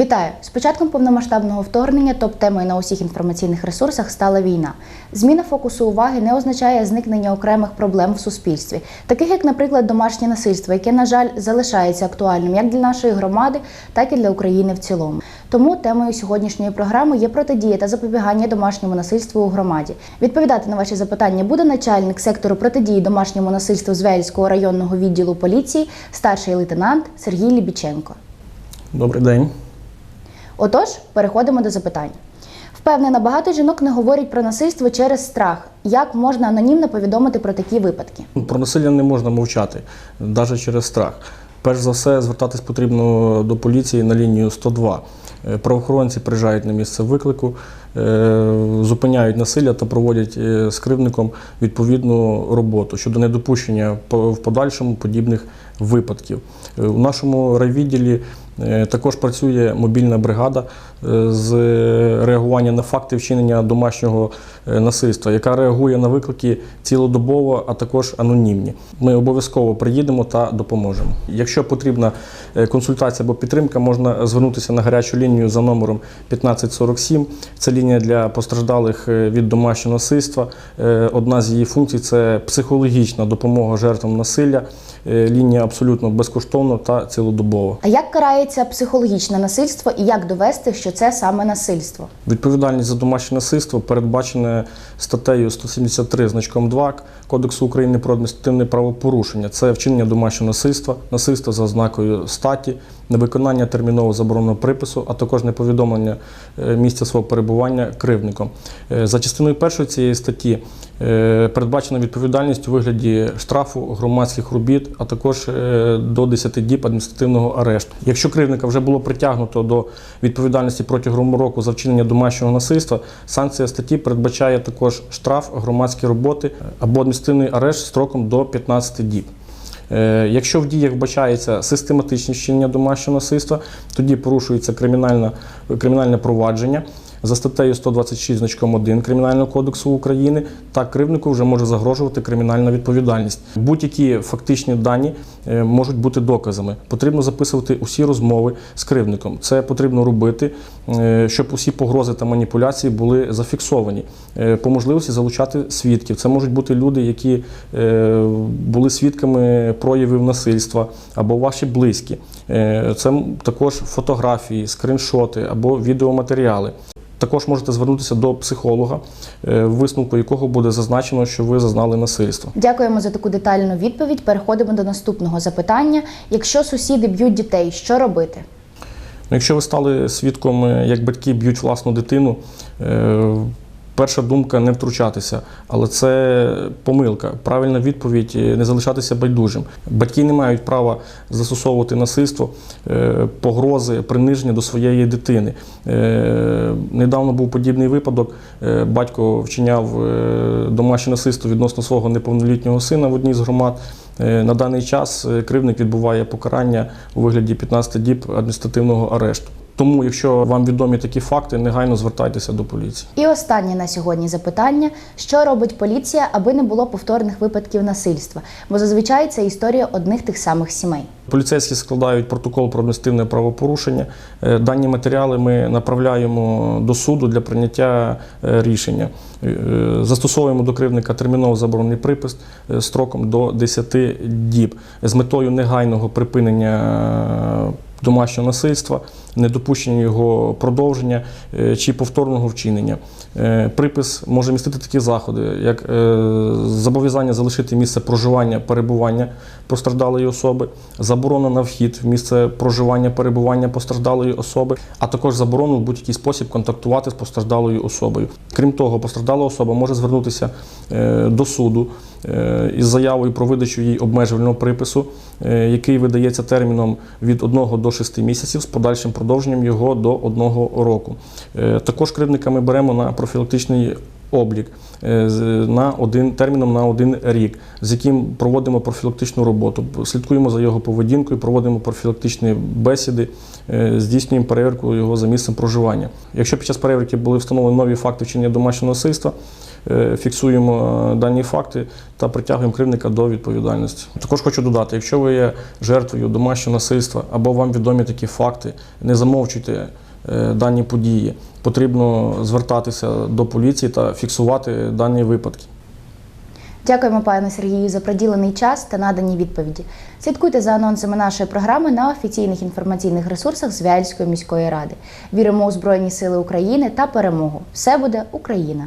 Вітаю! З початком повномасштабного вторгнення топ-темою на усіх інформаційних ресурсах стала війна. Зміна фокусу уваги не означає зникнення окремих проблем в суспільстві, таких як, наприклад, домашнє насильство, яке, на жаль, залишається актуальним як для нашої громади, так і для України в цілому. Тому темою сьогоднішньої програми є протидія та запобігання домашньому насильству у громаді. Відповідати на ваші запитання буде начальник сектору протидії домашньому насильству Звельського районного відділу поліції, старший лейтенант Сергій Лібіченко. Добрий день. Отож, переходимо до запитань. Впевнена, багато жінок не говорять про насильство через страх. Як можна анонімно повідомити про такі випадки? Про насилля не можна мовчати, навіть через страх. Перш за все, звертатись потрібно до поліції на лінію 102. Е, Правоохоронці приїжджають на місце виклику, зупиняють насилля та проводять е, з кривдником відповідну роботу щодо недопущення в подальшому подібних випадків. Е, У нашому райвідділі е, також працює мобільна бригада е, з реагування на факти вчинення домашнього е, насильства, яка реагує на виклики цілодобово, а також анонімні. Ми обов'язково приїдемо та допоможемо. Якщо потрібна е, консультація або підтримка, можна звернутися на гарячу лінію за номером 1547. Це лінія для постраждалих е, від домашнього насильства. Е, Одна з її функцій це психологічна допомога жертвам насилля. Е, Лінія абсолютно безкоштовна та цілодобова. А як карається психологічне насильство і як довести, що це саме насильство? Відповідальність за домашнє насильство передбачена статтею 173 значком 2 Кодексу України про адміністративне правопорушення. Це вчинення домашнього насильства, насильство за ознакою статі, невиконання терміново забороненого припису, а також неповідомлення е, місця свого перебування кривдником. Е, За частиною першої цієї статті е, передбачена відповідальність у вигляді штрафу громадських робіт, а також до 10 діб адміністративного арешту. Якщо кривдника вже було притягнуто до відповідальності протягом року за вчинення домашнього насильства, санкція статті передбачає також штраф, громадські роботи або адміністративний арешт строком до 15 діб. Е, Якщо в діях вбачається систематичне вчинення домашнього насильства, тоді порушується кримінальне провадження за статтею 126 значком 1 Кримінального кодексу України, та кривнику вже може загрожувати кримінальна відповідальність. Будь-які фактичні дані е, можуть бути доказами. Потрібно записувати усі розмови з кривником. Це потрібно робити, е, щоб усі погрози та маніпуляції були зафіксовані. Е, По можливості залучати свідків. Це можуть бути люди, які були свідками проявів насильства або ваші близькі. Це також фотографії, скріншоти або відеоматеріали. Також можете звернутися до психолога, е, в висновку якого буде зазначено, що ви зазнали насильство. Дякуємо за таку детальну відповідь. Переходимо до наступного запитання. Якщо сусіди б'ють дітей, що робити? Ну, Якщо ви стали свідком, е, як батьки б'ють власну дитину, е, перша думка не втручатися, але це помилка. Правильна відповідь е, не залишатися байдужим. Батьки не мають права застосовувати насильство, е, погрози, приниження до своєї дитини. Е, Недавно був подібний випадок. Батько вчиняв домашнє насильство відносно свого неповнолітнього сина в одній з громад. На даний час кривник відбуває покарання у вигляді 15 діб адміністративного арешту. Тому, якщо вам відомі такі факти, негайно звертайтеся до поліції. І останнє на сьогодні запитання: що робить поліція, аби не було повторних випадків насильства? Бо зазвичай це історія одних тих самих сімей. Поліцейські складають протокол про адміністративне правопорушення. Е, Дані матеріали ми направляємо до суду для прийняття е, рішення. Е, Застосовуємо до кривника терміново заборонений припис строком до 10 діб з метою негайного припинення домашнього насильства, недопущення його продовження е, чи повторного вчинення. Е, Припис може містити такі заходи, як е, зобов'язання залишити місце проживання, перебування постраждалої особи, заборона на вхід в місце проживання, перебування постраждалої особи, а також заборону в будь-який спосіб контактувати з постраждалою особою. Крім того, постраждала особа може звернутися до суду із заявою про видачу їй обмежувального припису, е, який видається терміном від 1 до 6 місяців з подальшим продовженням його до 1 року. Е, Також кривника ми беремо на профілактичний облік е, на один терміном на один рік, з яким проводимо профілактичну роботу. Слідкуємо за його поведінкою, проводимо профілактичні бесіди, е, здійснюємо перевірку його за місцем проживання. Якщо під час перевірки були встановлені нові факти вчинення домашнього насильства, е, фіксуємо дані факти та притягуємо кривника до відповідальності. Також хочу додати, якщо ви є жертвою домашнього насильства або вам відомі такі факти, не замовчуйте дані події. Потрібно звертатися до поліції та фіксувати дані випадки. Дякуємо, пане Сергію, за приділений час та надані відповіді. Слідкуйте за анонсами нашої програми на офіційних інформаційних ресурсах Звяльської міської ради. Віримо у Збройні Сили України та перемогу. Все буде Україна!